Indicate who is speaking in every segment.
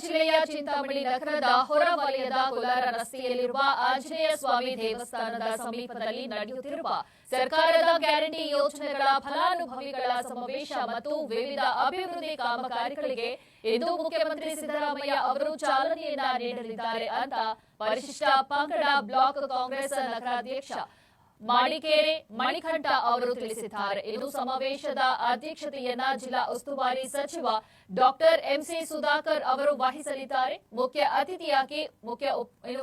Speaker 1: ಜಿಲ್ಲೆಯ ಚಿಂತಾಮಣಿ ನಗರದ ಹೊರವಲಯದ ಕೋಲಾರ ರಸ್ತೆಯಲ್ಲಿರುವ ಆಂಜನೇಯ ಸ್ವಾಮಿ ದೇವಸ್ಥಾನದ ಸಮೀಪದಲ್ಲಿ ನಡೆಯುತ್ತಿರುವ ಸರ್ಕಾರದ ಗ್ಯಾರಂಟಿ ಯೋಜನೆಗಳ ಫಲಾನುಭವಿಗಳ ಸಮಾವೇಶ ಮತ್ತು ವಿವಿಧ ಅಭಿವೃದ್ಧಿ ಕಾಮಗಾರಿಗಳಿಗೆ ಇಂದು ಮುಖ್ಯಮಂತ್ರಿ ಸಿದ್ದರಾಮಯ್ಯ ಅವರು ಚಾಲನೆಯನ್ನ ನೀಡಲಿದ್ದಾರೆ ಅಂತ ಪರಿಶಿಷ್ಟ ಪಂಗಡ ಬ್ಲಾಕ್ ಕಾಂಗ್ರೆಸ್ ನಗರಾಧ್ಯಕ್ಷ ಮಾಡಿಕೇರೆ ಮಣಿಕಂಠ ಅವರು ತಿಳಿಸಿದ್ದಾರೆ. ಇನ್ನು ಸಮಾವೇಶದ ಅಧ್ಯಕ್ಷತೆಯನ್ನ ಜಿಲ್ಲಾ ಉಸ್ತುವಾರಿ ಸಚಿವ ಡಾಕ್ಟರ್ ಎಂಸಿ ಸುಧಾಕರ್ ಅವರು ವಹಿಸಲಿದ್ದಾರೆ. ಮುಖ್ಯ ಅತಿಥಿಯಾಗಿ ಮುಖ್ಯ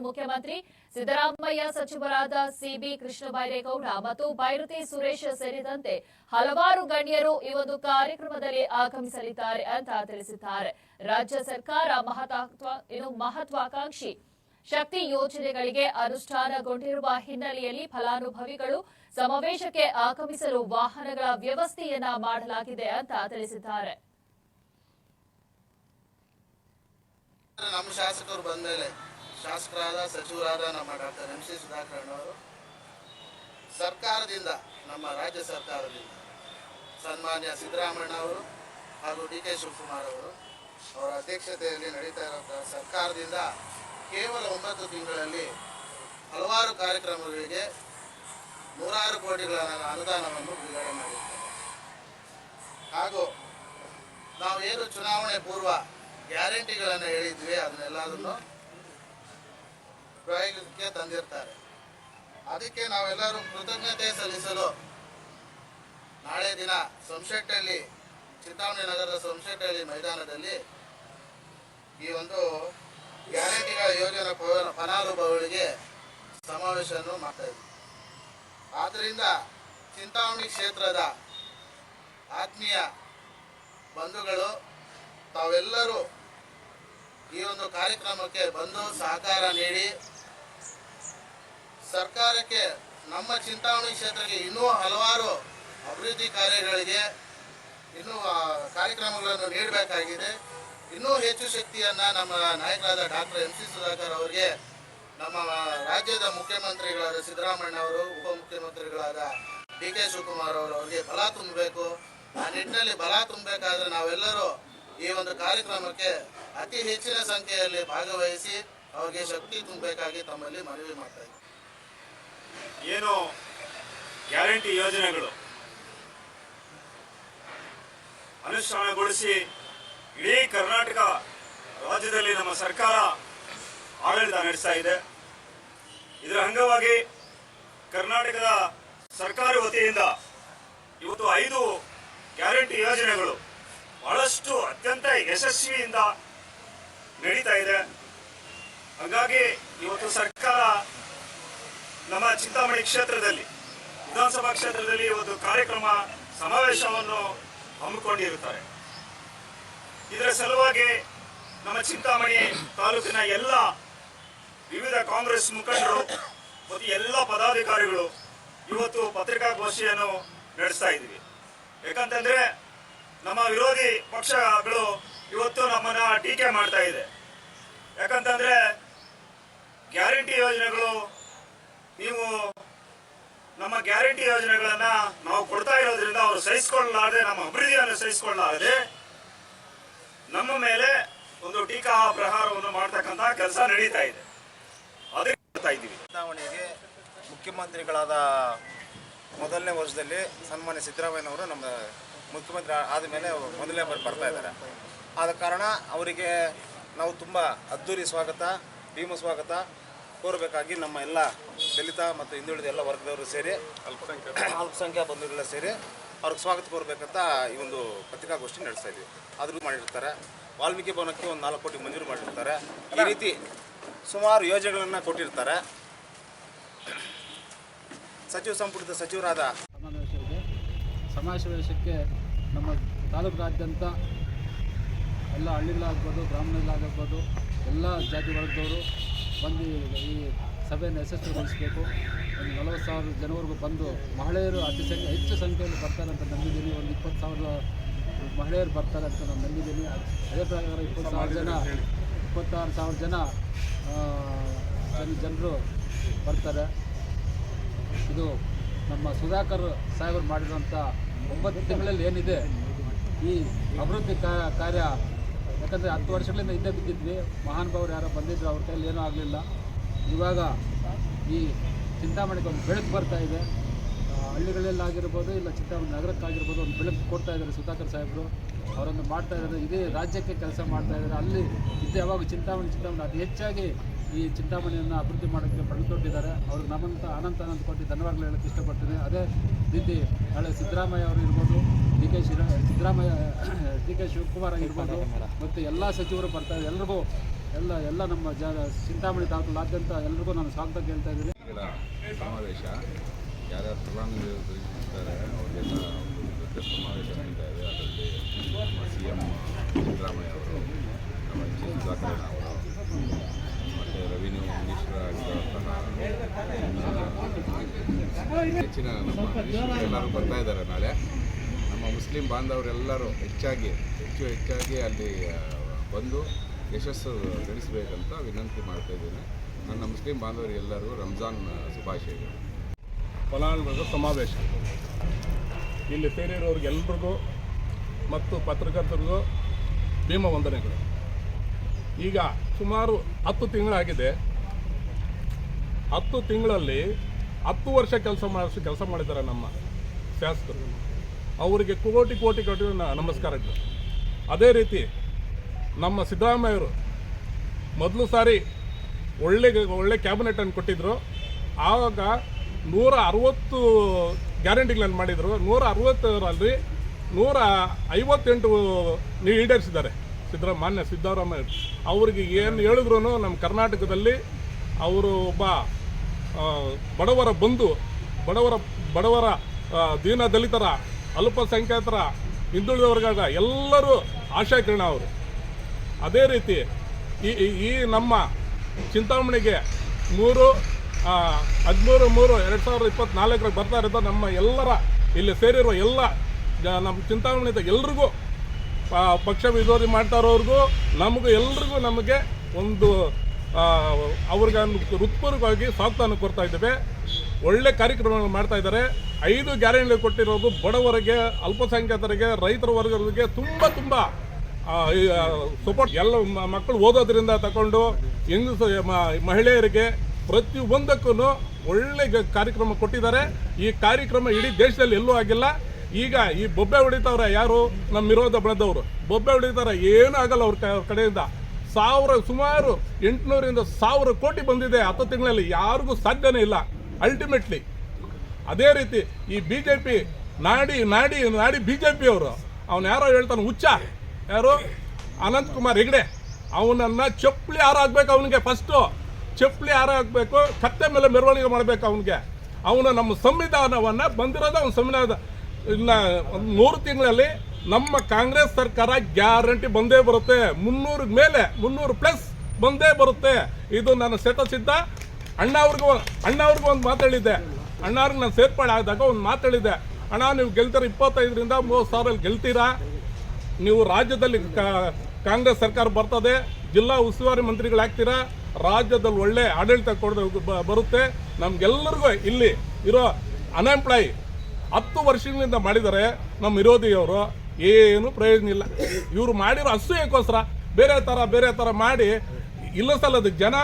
Speaker 1: ಮುಖ್ಯಮಂತ್ರಿ ಸಿದ್ದರಾಮಯ್ಯ, ಸಚಿವರಾದ ಸಿಬಿ ಕೃಷ್ಣ ಬೈರೇಗೌಡ ಮತ್ತು ಬೈರುತಿ ಸುರೇಶ್ ಸೇರಿದಂತೆ ಹಲವಾರು ಗಣ್ಯರು ಈ ಒಂದು ಕಾರ್ಯಕ್ರಮದಲ್ಲಿ ಆಗಮಿಸಲಿದ್ದಾರೆ ಅಂತ ತಿಳಿಸಿದ್ದಾರೆ. ರಾಜ್ಯ ಸರ್ಕಾರ ಮಹತ್ವಾಕಾಂಕ್ಷಿ ಶಕ್ತಿ ಯೋಜನೆಗಳಿಗೆ ಅನುಷ್ಠಾನಗೊಂಡಿರುವ ಹಿನ್ನೆಲೆಯಲ್ಲಿ ಫಲಾನುಭವಿಗಳು ಸಮಾವೇಶಕ್ಕೆ ಆಗಮಿಸಲು ವಾಹನಗಳ ವ್ಯವಸ್ಥೆಯನ್ನ ಮಾಡಲಾಗಿದೆ ಅಂತ ತಿಳಿಸಿದ್ದಾರೆ.
Speaker 2: ನಮ್ಮ ಶಾಸಕರು ಬಂದಮೇಲೆ ಶಾಸಕರಾದ, ಸಚಿವರಾದ ನಮ್ಮ ಡಾಕ್ಟರ್ ಎಂ ಸಿ ಸುಧಾಕರ್ ಅವರು, ಸರ್ಕಾರದಿಂದ, ನಮ್ಮ ರಾಜ್ಯ ಸರ್ಕಾರದಿಂದ ಸನ್ಮಾನ್ಯ ಸಿದ್ದರಾಮಣ್ಣ ಅವರು ಹಾಗೂ ಡಿ ಕೆ ಶಿವಕುಮಾರ್ ಅವರು ಅವರ ಅಧ್ಯಕ್ಷತೆಯಲ್ಲಿ ನಡೀತಾ ಇರುವಂತಹ ಸರ್ಕಾರದಿಂದ ಕೇವಲ ಒಂಬತ್ತು ತಿಂಗಳಲ್ಲಿ ಹಲವಾರು ಕಾರ್ಯಕ್ರಮಗಳಿಗೆ ನೂರಾರು ಕೋಟಿಗಳ ಅನುದಾನವನ್ನು ಬಿಡುಗಡೆ ಮಾಡಿದ್ದಾರೆ. ಹಾಗೂ ನಾವು ಏನು ಚುನಾವಣೆ ಪೂರ್ವ ಗ್ಯಾರಂಟಿಗಳನ್ನು ಹೇಳಿದ್ವಿ, ಅದನ್ನೆಲ್ಲದನ್ನು ಪ್ರಯೋಗಕ್ಕೆ ತಂದಿರ್ತಾರೆ. ಅದಕ್ಕೆ ನಾವೆಲ್ಲರೂ ಕೃತಜ್ಞತೆ ಸಲ್ಲಿಸಲು ನಾಳೆ ದಿನ ಸಂಶೆಟ್ಟಳ್ಳಿ ಚಿಂತಾಮಣಿ ನಗರದ ಸಂಶೆಟ್ಟಳ್ಳಿ ಮೈದಾನದಲ್ಲಿ ಈ ಒಂದು ಗ್ಯಾರಂಟಿಗಳ ಯೋಜನೆ ಫಲಾನುಭವಿಗಳಿಗೆ ಸಮಾವೇಶವನ್ನು ಮಾಡ್ತಾ ಇದ್ವಿ. ಆದ್ದರಿಂದ ಚಿಂತಾಮಣಿ ಕ್ಷೇತ್ರದ ಆತ್ಮೀಯ ಬಂಧುಗಳು, ತಾವೆಲ್ಲರೂ ಈ ಒಂದು ಕಾರ್ಯಕ್ರಮಕ್ಕೆ ಬಂದು ಸಹಕಾರ ನೀಡಿ, ಸರ್ಕಾರಕ್ಕೆ, ನಮ್ಮ ಚಿಂತಾಮಣಿ ಕ್ಷೇತ್ರಕ್ಕೆ ಇನ್ನೂ ಹಲವಾರು ಅಭಿವೃದ್ಧಿ ಕಾರ್ಯಗಳಿಗೆ ಇನ್ನೂ ಕಾರ್ಯಕ್ರಮಗಳನ್ನು ನೀಡಬೇಕಾಗಿದೆ. ಇನ್ನೂ ಹೆಚ್ಚು ಶಕ್ತಿಯನ್ನ ನಮ್ಮ ನಾಯಕರಾದ ಡಾಕ್ಟರ್ ಎಂ ಸಿ ಸುಧಾಕರ್ ಅವರಿಗೆ, ನಮ್ಮ ರಾಜ್ಯದ ಮುಖ್ಯಮಂತ್ರಿಗಳಾದ ಸಿದ್ದರಾಮಯ್ಯ ಅವರು, ಉಪಮುಖ್ಯಮಂತ್ರಿಗಳಾದ ಡಿ ಕೆ ಶಿವಕುಮಾರ್ ಅವರು ಅವರಿಗೆ ಬಲ ತುಂಬಬೇಕು. ಆ ನಿಟ್ಟಿನಲ್ಲಿ ಬಲ ತುಂಬಬೇಕಾದ್ರೆ ನಾವೆಲ್ಲರೂ ಈ ಒಂದು ಕಾರ್ಯಕ್ರಮಕ್ಕೆ ಅತಿ ಹೆಚ್ಚಿನ ಸಂಖ್ಯೆಯಲ್ಲಿ ಭಾಗವಹಿಸಿ ಅವರಿಗೆ ಶಕ್ತಿ ತುಂಬಬೇಕಾಗಿ ತಮ್ಮಲ್ಲಿ ಮನವಿ ಮಾಡ್ತಾ
Speaker 3: ಏನು ಗ್ಯಾರಂಟಿ ಯೋಜನೆಗಳು ಅನುಷ್ಠಾನಗೊಳಿಸಿ ಇಡೀ ಕರ್ನಾಟಕ ರಾಜ್ಯದಲ್ಲಿ ನಮ್ಮ ಸರ್ಕಾರ ಆಡಳಿತ ನಡೆಸ್ತಾ ಇದೆ. ಇದರ ಅಂಗವಾಗಿ ಕರ್ನಾಟಕದ ಸರ್ಕಾರಿ ವತಿಯಿಂದ ಇವತ್ತು ಐದು ಗ್ಯಾರಂಟಿ ಯೋಜನೆಗಳು ಬಹಳಷ್ಟು ಅತ್ಯಂತ ಯಶಸ್ವಿಯಿಂದ ನಡೀತಾ ಇದೆ. ಹಾಗಾಗಿ ಇವತ್ತು ಸರ್ಕಾರ ನಮ್ಮ ಚಿಂತಾಮಣಿ ಕ್ಷೇತ್ರದಲ್ಲಿ, ವಿಧಾನಸಭಾ ಕ್ಷೇತ್ರದಲ್ಲಿ ಇವತ್ತು ಕಾರ್ಯಕ್ರಮ, ಸಮಾವೇಶವನ್ನು ಹಮ್ಮಿಕೊಂಡಿರುತ್ತಾರೆ. ಇದರ ಸಲುವಾಗಿ ನಮ್ಮ ಚಿಂತಾಮಣಿ ತಾಲೂಕಿನ ಎಲ್ಲ ವಿವಿಧ ಕಾಂಗ್ರೆಸ್ ಮುಖಂಡರು ಮತ್ತು ಎಲ್ಲ ಪದಾಧಿಕಾರಿಗಳು ಇವತ್ತು ಪತ್ರಿಕಾಗೋಷ್ಠಿಯನ್ನು ನಡೆಸ್ತಾ ಇದ್ದೀವಿ. ಯಾಕಂತಂದ್ರೆ ನಮ್ಮ ವಿರೋಧಿ ಪಕ್ಷಗಳು ಇವತ್ತು ನಮ್ಮನ್ನ ಟೀಕೆ ಮಾಡ್ತಾ ಇದೆ. ಯಾಕಂತಂದ್ರೆ ಗ್ಯಾರಂಟಿ ಯೋಜನೆಗಳು ನೀವು ನಮ್ಮ ಗ್ಯಾರಂಟಿ ಯೋಜನೆಗಳನ್ನ ನಾವು ಕೊಡ್ತಾ ಇರೋದ್ರಿಂದ ಅವರು ಸಹಿಸಿಕೊಳ್ಳಲಾರದೆ, ನಮ್ಮ ಅಭಿವೃದ್ಧಿಯನ್ನು ಸಹಿಸಿಕೊಳ್ಳಲಾರದೆ ನಮ್ಮ ಮೇಲೆ ಒಂದು ಟೀಕಾ ಪ್ರಹಾರವನ್ನು ಮಾಡ್ತಕ್ಕಂತ ಕೆಲಸ ನಡೀತಾ ಇದೆ. ಅದಕ್ಕೆ ಮಾಡ್ತಾ ಇದ್ದೀವಿ.
Speaker 4: ಚುನಾವಣೆಗೆ ಮುಖ್ಯಮಂತ್ರಿಗಳಾದ ಮೊದಲನೇ ವರ್ಷದಲ್ಲಿ ಸನ್ಮಾನ್ಯ ಸಿದ್ದರಾಮಯ್ಯನವರು ನಮ್ಮ ಮುಖ್ಯಮಂತ್ರಿ ಆದ ಮೇಲೆ ಮೊದಲನೇ ಬಾರಿ ಬರ್ತಾ ಇದ್ದಾರೆ. ಆದ ಕಾರಣ ಅವರಿಗೆ ನಾವು ತುಂಬ ಅದ್ದೂರಿ ಸ್ವಾಗತ ಭೀಮ ಸ್ವಾಗತ ಕೋರಬೇಕಾಗಿ ನಮ್ಮ ಎಲ್ಲ ದಲಿತ ಮತ್ತು ಹಿಂದುಳಿದ ಎಲ್ಲ ವರ್ಗದವರು ಸೇರಿ ಅಲ್ಪಸಂಖ್ಯಾ ಬಂಧುಗಳೆಲ್ಲ ಸೇರಿ ಅವ್ರಿಗೆ ಸ್ವಾಗತ ಕೋರಬೇಕಂತ ಈ ಒಂದು ಪತ್ರಿಕಾಗೋಷ್ಠಿ ನಡೆಸ್ತಾ ಇದ್ವಿ ಆದರೂ ಮಾಡಿರ್ತಾರೆ. ವಾಲ್ಮೀಕಿ ಭವನಕ್ಕೆ ಒಂದು ನಾಲ್ಕು ಕೋಟಿ ಮಂಜೂರು ಮಾಡಿರ್ತಾರೆ. ಈ ರೀತಿ ಸುಮಾರು ಯೋಜನೆಗಳನ್ನು ಕೊಟ್ಟಿರ್ತಾರೆ. ಸಚಿವ ಸಂಪುಟದ ಸಚಿವರಾದ
Speaker 5: ಸಮಾವೇಶಕ್ಕೆ ನಮ್ಮ ತಾಲೂಕಿನಾದ್ಯಂತ ಎಲ್ಲ ಹಳ್ಳಿಗಳಾಗ್ಬೋದು ಗ್ರಾಮಗಳಾಗಬಹುದು ಎಲ್ಲ ಜಾತಿ ವರ್ಗದವರು ಬಂದು ಈ ಸಭೆಯನ್ನು ಯಶಸ್ವಿಗೊಳಿಸಬೇಕು. ಒಂದು ನಲವತ್ತು ಸಾವಿರ ಜನವರೆಗೂ ಬಂದು ಮಹಿಳೆಯರು ಅತಿ ಸಂಖ್ಯೆ ಹೆಚ್ಚು ಸಂಖ್ಯೆಯಲ್ಲಿ ಬರ್ತಾರೆ ಅಂತ ನಂಬಿದ್ದೀನಿ. ಒಂದು ಇಪ್ಪತ್ತು ಸಾವಿರ ಮಹಿಳೆಯರು ಬರ್ತಾರೆ ಅಂತ ನಾನು ನಂಬಿದ್ದೀನಿ. ಅದೇ ಪ್ರಕಾರ ಇಪ್ಪತ್ತು ಸಾವಿರ ಜನ ಇಪ್ಪತ್ತಾರು ಸಾವಿರ ಜನ ಜನ ಜನರು ಬರ್ತಾರೆ. ಇದು ನಮ್ಮ ಸುಧಾಕರ್ ಸಾಹೇಬರು ಮಾಡಿರುವಂಥ ಒಂಬತ್ತು ತಿಂಗಳಲ್ಲಿ ಏನಿದೆ, ಈ ಅಭಿವೃದ್ಧಿ ಕಾರ್ಯ, ಯಾಕಂದರೆ ಹತ್ತು ವರ್ಷಗಳಿಂದ ಹಿಂದೆ ಬಿದ್ದಿದ್ವಿ. ಮಹಾನುಭಾವರು ಯಾರೋ ಬಂದಿದ್ರು, ಅವ್ರ ಕೈಯಲ್ಲಿ ಏನೂ ಆಗಲಿಲ್ಲ. ಇವಾಗ ಈ ಚಿಂತಾಮಣಿಗೆ ಒಂದು ಬೆಳಕು ಬರ್ತಾ ಇದೆ. ಹಳ್ಳಿಗಳಲ್ಲಾಗಿರ್ಬೋದು ಇಲ್ಲ ಚಿಂತಾಮಣಿ ನಗರಕ್ಕಾಗಿರ್ಬೋದು ಒಂದು ಬೆಳಕು ಕೊಡ್ತಾ ಇದ್ದಾರೆ ಸುಧಾಕರ್ ಸಾಹೇಬರು. ಅವರೊಂದು ಮಾಡ್ತಾ ಇದ್ದಾರೆ. ಇಡೀ ರಾಜ್ಯಕ್ಕೆ ಕೆಲಸ ಮಾಡ್ತಾ ಇದ್ದಾರೆ. ಅಲ್ಲಿ ಇದ್ದು ಯಾವಾಗ ಚಿಂತಾಮಣಿ ಚಿಂತಾಮಣಿ ಅತಿ ಹೆಚ್ಚಾಗಿ ಈ ಚಿಂತಾಮಣಿಯನ್ನು ಅಭಿವೃದ್ಧಿ ಮಾಡೋಕ್ಕೆ ಪಡೆದುಕೊಟ್ಟಿದ್ದಾರೆ ಅವ್ರಿಗೆ ನಮ್ಮಂತ ಅನಂತ ಅನಂತ ಕೊಟ್ಟು ಧನ್ಯವಾದಗಳು ಹೇಳಕ್ಕೆ ಇಷ್ಟಪಡ್ತೀನಿ. ಅದೇ ರೀತಿ ನಾಳೆ ಸಿದ್ದರಾಮಯ್ಯ ಅವರು ಇರ್ಬೋದು, ಡಿ ಕೆ ಶಿರ, ಸಿದ್ದರಾಮಯ್ಯ, ಡಿ ಕೆ ಶಿವಕುಮಾರ್ ಆಗಿರ್ಬೋದು, ಮತ್ತು ಎಲ್ಲ ಸಚಿವರು ಬರ್ತಾ ಇದ್ದಾರೆ. ಎಲ್ರಿಗೂ ಎಲ್ಲ ಎಲ್ಲ ನಮ್ಮ ಜ, ಚಿಂತಾಮಣಿ ತಾಲೂಕಲ್ಲಾದ್ಯಂತ ಎಲ್ರಿಗೂ ನಾನು ಸ್ವಾಗತ ಕೇಳ್ತಾ ಇದ್ದೀನಿ.
Speaker 6: ಸಮಾವೇಶ. ಯಾರ್ಯಾರು ಫಲಾನುಭವಿಗಳು ಇದ್ದಾರೆ ಅವರಿಗೆಲ್ಲ ಜೊತೆ ಸಮಾವೇಶ ನಡೀತಾ ಇದೆ. ಅದರಲ್ಲಿ ನಮ್ಮ ಸಿ ಎಂ ಸಿದ್ದರಾಮಯ್ಯ ಅವರು, ನಮ್ಮ ಎಚ್ ಎಸ್ ಸುಧಾಕರಣ ಅವರು, ಮತ್ತು ರೆವಿನ್ಯೂ ಮಿನಿಸ್ಟರ್ ಆಗಿರುವಂತಹ ಹೆಚ್ಚಿನ ಎಲ್ಲರೂ ಬರ್ತಾ ಇದ್ದಾರೆ ನಾಳೆ. ನಮ್ಮ ಮುಸ್ಲಿಂ ಬಾಂಧವರೆಲ್ಲರೂ ಹೆಚ್ಚಾಗಿ, ಹೆಚ್ಚು ಹೆಚ್ಚಾಗಿ ಅಲ್ಲಿ ಬಂದು ಯಶಸ್ಸು ಗಳಿಸಬೇಕಂತ ವಿನಂತಿ ಮಾಡ್ತಾ ಇದ್ದೀನಿ. ನನ್ನ ಮುಸ್ಲಿಂ ಬಾಂಧವರಿಗೆಲ್ಲರಿಗೂ ರಂಜಾನ್ ಶುಭಾಶಯಗಳು.
Speaker 7: ಫಲಾನುಭವಿಗಳ ಸಮಾವೇಶ. ಇಲ್ಲಿ ಸೇರಿರೋರಿಗೆಲ್ಲರಿಗೂ ಮತ್ತು ಪತ್ರಕರ್ತರಿಗೂ ಭೀಮ ವಂದನೆಗಳು. ಈಗ ಸುಮಾರು ಹತ್ತು ತಿಂಗಳಾಗಿದೆ. ಹತ್ತು ತಿಂಗಳಲ್ಲಿ ಹತ್ತು ವರ್ಷ ಕೆಲಸ ಮಾಡಿಸಿ ಕೆಲಸ ಮಾಡಿದ್ದಾರೆ ನಮ್ಮ ಶಾಸಕರು. ಅವರಿಗೆ ಕೋಟಿ ಕೋಟಿ ಕೋಟಿ ನಮಸ್ಕಾರಗಳು. ಅದೇ ರೀತಿ ನಮ್ಮ ಸಿದ್ದರಾಮಯ್ಯವರು ಮೊದಲು ಸಾರಿ ಒಳ್ಳೆ ಒಳ್ಳೆ ಕ್ಯಾಬಿನೆಟನ್ನು ಕೊಟ್ಟಿದ್ದರು ಆವಾಗ ನೂರ ಅರವತ್ತು ಗ್ಯಾರಂಟಿಗಳನ್ನು ಮಾಡಿದರು. ನೂರ ಅರವತ್ತರಲ್ಲಿ ನೂರ ಐವತ್ತೆಂಟು ಲೀಡರ್ಸ್ ಸಿದ್ದರಾ ಮಾನ್ಯ ಸಿದ್ದರಾಮಯ್ಯ. ಅವ್ರಿಗೆ ಏನು ಹೇಳಿದ್ರು ನಮ್ಮ ಕರ್ನಾಟಕದಲ್ಲಿ ಅವರು ಒಬ್ಬ ಬಡವರ ಬಂಧು, ಬಡವರ ಬಡವರ ದೀನ ದಲಿತರ, ಅಲ್ಪಸಂಖ್ಯಾತರ ಹಿಂದುಳಿದ ಎಲ್ಲರೂ ಆಶಾಕಿರಣ ಅವರು. ಅದೇ ರೀತಿ ಈ- ಈ ನಮ್ಮ ಚಿಂತಾಮಣಿಗೆ ಮೂರು ಹದಿಮೂರು, ಮೂರು, ಎರಡು ಸಾವಿರದ ಇಪ್ಪತ್ತ್ನಾಲ್ಕರಲ್ಲಿ ಬರ್ತಾ ಇರೋದು ನಮ್ಮ ಎಲ್ಲರ ಇಲ್ಲಿ ಸೇರಿರುವ ಎಲ್ಲ ನಮ್ಮ ಚಿಂತಾಮಣಿದ ಎಲ್ರಿಗೂ ಪಕ್ಷ ವಿರೋಧಿ ಮಾಡ್ತಾ ಇರೋರಿಗೂ ನಮಗೂ ಎಲ್ರಿಗೂ ನಮಗೆ ಒಂದು ಅವ್ರಿಗೆ ಹೃತ್ಪೂರ್ವಕವಾಗಿ ಸ್ವಾಗತವನ್ನು ಕೊಡ್ತಾ ಇದ್ದೇವೆ. ಒಳ್ಳೆ ಕಾರ್ಯಕ್ರಮಗಳು ಮಾಡ್ತಾ ಇದ್ದಾರೆ. ಐದು ಗ್ಯಾರಂಟಿ ಕೊಟ್ಟಿರೋದು ಬಡವರಿಗೆ, ಅಲ್ಪಸಂಖ್ಯಾತರಿಗೆ, ರೈತರ ವರ್ಗಗಳಿಗೆ ತುಂಬ ತುಂಬ ಸಪೋರ್ಟ್ ಎಲ್ಲ ಮಕ್ಕಳು ಓದೋದ್ರಿಂದ ತಗೊಂಡು ಹೆಂಗಸು ಮಹಿಳೆಯರಿಗೆ ಮಹಿಳೆಯರಿಗೆ ಪ್ರತಿಯೊಂದಕ್ಕೂ ಒಳ್ಳೆ ಕಾರ್ಯಕ್ರಮ ಕೊಟ್ಟಿದ್ದಾರೆ. ಈ ಕಾರ್ಯಕ್ರಮ ಇಡೀ ದೇಶದಲ್ಲಿ ಎಲ್ಲೂ ಆಗಿಲ್ಲ. ಈಗ ಈ ಬೊಬ್ಬೆ ಹೊಡಿತಾವ್ರೆ ಯಾರು? ನಮ್ಮ ವಿರೋಧ ಬಣದವರು ಬೊಬ್ಬೆ ಹೊಡಿತಾರೆ, ಏನೂ ಆಗಲ್ಲ ಅವ್ರ ಕಡೆಯಿಂದ. ಸಾವಿರ, ಸುಮಾರು ಎಂಟುನೂರಿಂದ ಸಾವಿರ ಕೋಟಿ ಬಂದಿದೆ ಹತ್ತು ತಿಂಗಳಲ್ಲಿ. ಯಾರಿಗೂ ಸಾಧ್ಯನೇ ಇಲ್ಲ ಅಲ್ಟಿಮೇಟ್ಲಿ ಅದೇ ರೀತಿ ಈ ಬಿ ಜೆ ಪಿ ನಾಡಿ ನಾಡಿ ನಾಡಿ ಬಿ ಜೆ ಪಿ ಅವರು ಅವನು ಯಾರೋ ಹೇಳ್ತಾನೆ, ಹುಚ್ಚ. ಯಾರು? ಅನಂತ್ ಕುಮಾರ್ ಹೆಗ್ಡೆ ಅವನನ್ನ ಚಪ್ಪಲಿ ಯಾರು ಹಾಕ್ಬೇಕು ಅವನಿಗೆ ಫಸ್ಟು ಚಪ್ಪಲಿ ಯಾರು ಹಾಕ್ಬೇಕು, ಕತ್ತೆ ಮೇಲೆ ಮೆರವಣಿಗೆ ಮಾಡಬೇಕು ಅವನಿಗೆ. ಅವನು ನಮ್ಮ ಸಂವಿಧಾನವನ್ನ ಬಂದಿರೋದು ಅವನ ಸಂವಿಧಾನದ, ಇನ್ನ ಒಂದು ಮೂರು ತಿಂಗಳಲ್ಲಿ ನಮ್ಮ ಕಾಂಗ್ರೆಸ್ ಸರ್ಕಾರ ಗ್ಯಾರಂಟಿ ಬಂದೇ ಬರುತ್ತೆ. ಮುನ್ನೂರ ಮೇಲೆ, ಮುನ್ನೂರು ಪ್ಲಸ್ ಬಂದೇ ಬರುತ್ತೆ. ಇದು ನನ್ನ ಸಿದ್ಧ ಅಣ್ಣ ಅವ್ರಿಗೂ ಅಣ್ಣ ಅವ್ರಿಗೂ ಒಂದು ಮಾತಾಡಿದ್ದೆ ಅಣ್ಣ ಅವ್ರಿಗೆ ನಾನು ಸೇರ್ಪಡೆ ಆದಾಗ ಒಂದು ಮಾತಾಡಿದ್ದೆ ಅಣ್ಣ, ನೀವು ಗೆಲ್ತೀರ? ಇಪ್ಪತ್ತೈದರಿಂದ ಮೂವತ್ತು ಸಾವಿರಲ್ಲಿ ಗೆಲ್ತೀರಾ? ನೀವು ರಾಜ್ಯದಲ್ಲಿ ಕಾಂಗ್ರೆಸ್ ಸರ್ಕಾರ ಬರ್ತದೆ, ಜಿಲ್ಲಾ ಉಸ್ತುವಾರಿ ಮಂತ್ರಿಗಳಾಗ್ತೀರಾ ರಾಜ್ಯದಲ್ಲಿ ಒಳ್ಳೆ ಆಡಳಿತ ಕೊಡ ಬರುತ್ತೆ. ನಮ್ಗೆಲ್ಲರಿಗೂ ಇಲ್ಲಿ ಇರೋ ಅನ್ಎಂಪ್ಲಾಯಿ ಹತ್ತು ವರ್ಷಗಳಿಂದ ಮಾಡಿದರೆ ನಮ್ಮ ವಿರೋಧಿಯವರು ಏನು ಪ್ರಯೋಜನ ಇಲ್ಲ. ಇವರು ಮಾಡಿರೋ ಅಸೂಯಕ್ಕೋಸ್ಕರ ಬೇರೆ ಥರ ಬೇರೆ ಥರ ಮಾಡಿ, ಇಲ್ಲ ಸಲ್ಲದ ಜನ